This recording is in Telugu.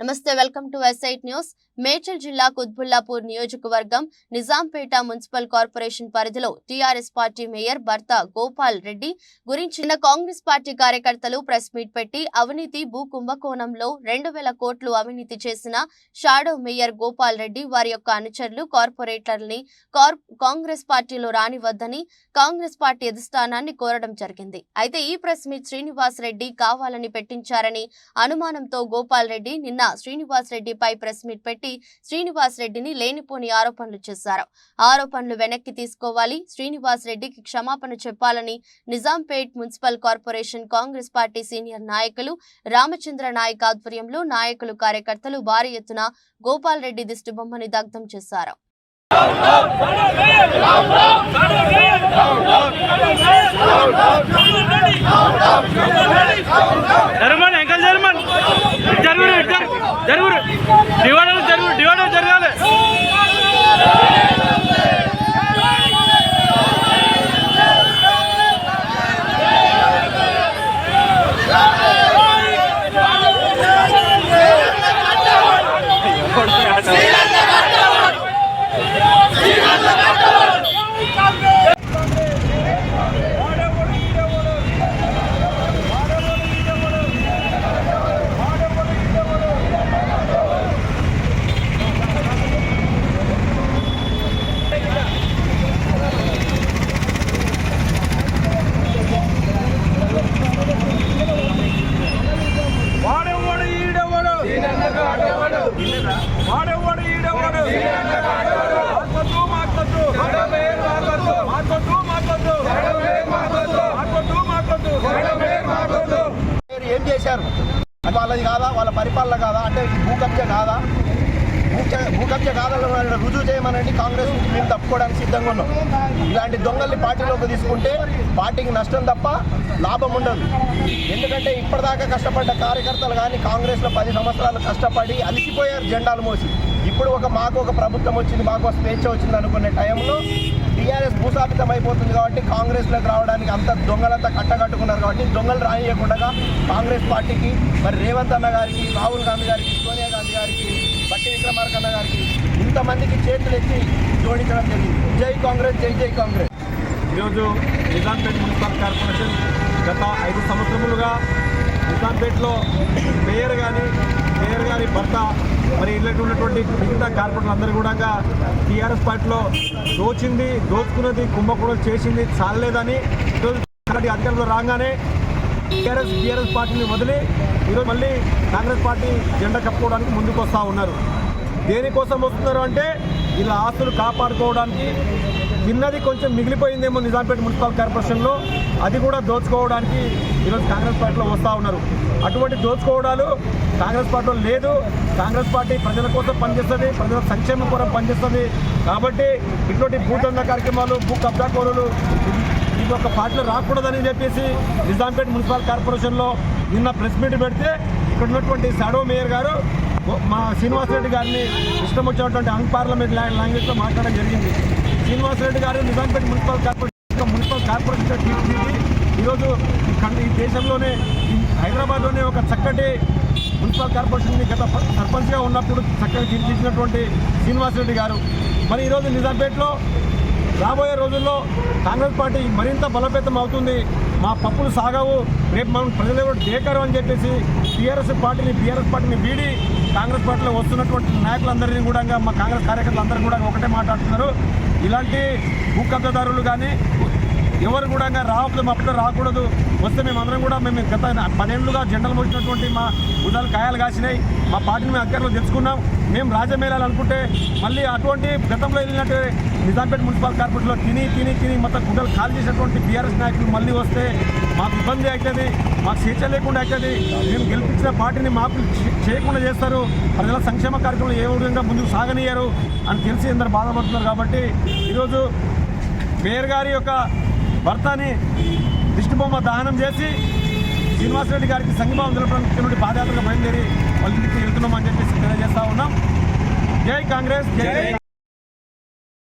నమస్తే welcome to website news. Medchal జిల్లా కుత్బుల్లాపూర్ నియోజకవర్గం నిజాంపేట మున్సిపల్ కార్పొరేషన్ పరిధిలో టీఆర్ఎస్ పార్టీ మేయర్ భర్త గోపాల్ రెడ్డి గురించి కాంగ్రెస్ పార్టీ కార్యకర్తలు ప్రెస్ మీట్ పెట్టి అవినీతి భూ కుంభకోణంలో రెండు వేల కోట్లు అవినీతి చేసిన షాడో మేయర్ గోపాల్ రెడ్డి వారి యొక్క అనుచరులు కార్పొరేటర్ని కాంగ్రెస్ పార్టీలో రానివద్దని కాంగ్రెస్ పార్టీ అధిష్టానాన్ని కోరడం జరిగింది. అయితే ఈ ప్రెస్ మీట్ శ్రీనివాస్ రెడ్డి కావాలని పెట్టించారని అనుమానంతో గోపాల్ రెడ్డి నిన్న శ్రీనివాస్ రెడ్డిపై ప్రెస్ మీట్ పెట్టి శ్రీనివాస్ రెడ్డిని లేనిపోని ఆరోపణలు చేశారు ఆరోపణలు వెనక్కి తీసుకోవాలి శ్రీనివాస్ రెడ్డికి క్షమాపణ చెప్పాలని Nizampet municipal corporation Congress party senior నాయకులు రామచంద్ర నాయక్ ఆధ్వర్యంలో నాయకులు కార్యకర్తలు భారీ ఎత్తున గోపాల్ రెడ్డి దిష్టిబొమ్మని దగ్ధం చేశారు జరగమని చేశారు. అది వాళ్ళది కాదా? వాళ్ళ పరిపాలన కాదా? అంటే ఇది భూ కబ్జా కాదా? భూ కబ్జా కాదని వాళ్ళని రుజువు చేయమనండి. కాంగ్రెస్ మేము తప్పుకోవడానికి సిద్ధంగా ఉన్నాం. ఇలాంటి దొంగల్ని పార్టీలోకి తీసుకుంటే పార్టీకి నష్టం తప్ప లాభం ఉండదు. ఎందుకంటే ఇప్పటిదాకా కష్టపడ్డ కార్యకర్తలు కానీ కాంగ్రెస్లో పది సంవత్సరాలు కష్టపడి అలిసిపోయారు జెండాలు మోసి. ఇప్పుడు ఒక మాకు ఒక ప్రభుత్వం వచ్చింది మాకు ఒక స్వేచ్ఛ వచ్చింది అనుకునే టైంలో టీఆర్ఎస్ భూస్థాపితం అయిపోతుంది కాబట్టి కాంగ్రెస్లోకి రావడానికి అంత దొంగలంతా కట్టకట్టుకున్నారు కాబట్టి దొంగలు రానియకుండా కాంగ్రెస్ పార్టీకి మరి రేవంత్ అన్న గారికి రాహుల్ గాంధీ గారికి సోనియా గాంధీ గారికి బట్టి విక్రమార్కన్న గారికి ఇంతమందికి చేతులు ఎత్తి జోడించడం జరిగింది. జై కాంగ్రెస్ జై జై కాంగ్రెస్. ఈరోజు నిజాంపేట్ మున్సిపల్ కార్పొరేషన్ గత ఐదు సంవత్సరములుగా నిజాంపేటలో మేయర్ కానీ మేయర్ గారి భర్త మరి ఇళ్ళకి ఉన్నటువంటి మిగతా కార్పొరేటర్లు అందరూ కూడా టీఆర్ఎస్ పార్టీలో దోచింది దోచుకున్నది కుంభకోణం చేసింది చాలలేదని ఈరోజు అధికారంలో రాగానే టీఆర్ఎస్ టీఆర్ఎస్ పార్టీని వదిలి ఈరోజు మళ్ళీ కాంగ్రెస్ పార్టీ జెండా కప్పుకోవడానికి ముందుకు వస్తూ ఉన్నారు. దేనికోసం వస్తున్నారు అంటే ఇలా ఆస్తులు కాపాడుకోవడానికి తిన్నది కొంచెం మిగిలిపోయిందేమో నిజాంపేట మున్సిపల్ కార్పొరేషన్లో. అది కూడా దోచుకోవడానికి ఈరోజు కాంగ్రెస్ పార్టీలో వస్తూ ఉన్నారు. అటువంటి దోచుకోవడాలు కాంగ్రెస్ పార్టీలో లేదు. కాంగ్రెస్ పార్టీ ప్రజల కోసం పనిచేస్తుంది ప్రజల సంక్షేమం కోసం పనిచేస్తుంది. కాబట్టి ఇటువంటి భూదంద కార్యక్రమాలు భూ కబ్జా కోరులు ఇది ఒక పార్టీలో రాకూడదని చెప్పేసి నిజాంపేట మున్సిపల్ కార్పొరేషన్లో నిన్న ప్రెస్ మీట్ పెడితే ఇక్కడ ఉన్నటువంటి షాడో మేయర్ గారు మా శ్రీనివాసరెడ్డి గారిని ఇష్టం వచ్చినటువంటి అన్ పార్లమెంట్ లాంగ్వేజ్లో మాట్లాడడం జరిగింది. శ్రీనివాసరెడ్డి గారు Nizampet municipal corporation municipal corporation తీర్చిదిద్ది ఈరోజు ఈ ఈ దేశంలోనే హైదరాబాద్లోనే ఒక చక్కటి మున్సిపల్ కార్పొరేషన్ని గత సర్పంచ్గా ఉన్నప్పుడు చక్కగా తీర్చిదిద్దినటువంటి శ్రీనివాసరెడ్డి గారు. మరి ఈరోజు నిజాంపేటలో రాబోయే రోజుల్లో కాంగ్రెస్ పార్టీ మరింత బలోపేతం అవుతుంది. మా పప్పులు సాగవు. రేపు మనం ప్రజలు కూడా డేకరు అని చెప్పేసి టీఆర్ఎస్ పార్టీని బీఆర్ఎస్ పార్టీని వీడి కాంగ్రెస్ పార్టీలో వస్తున్నటువంటి నాయకులందరినీ కూడా మా కాంగ్రెస్ కార్యకర్తలందరూ కూడా ఒకటే మాట్లాడుతున్నారు. ఇలాంటి భూకబ్జదారులు కానీ ఎవరు కూడా రావద్దు మా పిల్లలు రాకూడదు. వస్తే మేము అందరం కూడా మేము గత పన్నెండుగా జెండలు మోసినటువంటి మా గుడ్డలు కాయలు కాసినాయి. మా పార్టీని మేము అధికారులు తెచ్చుకున్నాం మేము రాజమేళాలు అనుకుంటే మళ్ళీ అటువంటి గతంలో వెళ్ళినట్టు నిజాంపేట మున్సిపల్ కార్పొరేషన్లో తిని తిని తిని మొత్తం గుడ్డలు ఖాళీ చేసినటువంటి బీఆర్ఎస్ నాయకులు మళ్ళీ వస్తే మాకు ఇబ్బంది అవుతుంది మాకు స్వేచ్ఛ లేకుండా అవుతుంది. మేము గెలిపించిన పార్టీని మాకు చేయకుండా చేస్తారు. ప్రజల సంక్షేమ కార్యక్రమాలు ఏ విధంగా ముందుకు సాగనీయరు అని తెలిసి అందరు బాధపడుతున్నారు కాబట్టి ఈరోజు మేయర్ గారి యొక్క భర్తని దిష్టిబొమ్మ దహనం చేసి శ్రీనివాసరెడ్డి గారికి సంఘీభావం తెలపడానికి నుండి పాదయాత్రగా బయలుదేరి వాళ్ళ ఇంటికి వెళ్తున్నామని చెప్పేసి తెలియజేస్తా ఉన్నాం. జై కాంగ్రెస్ జై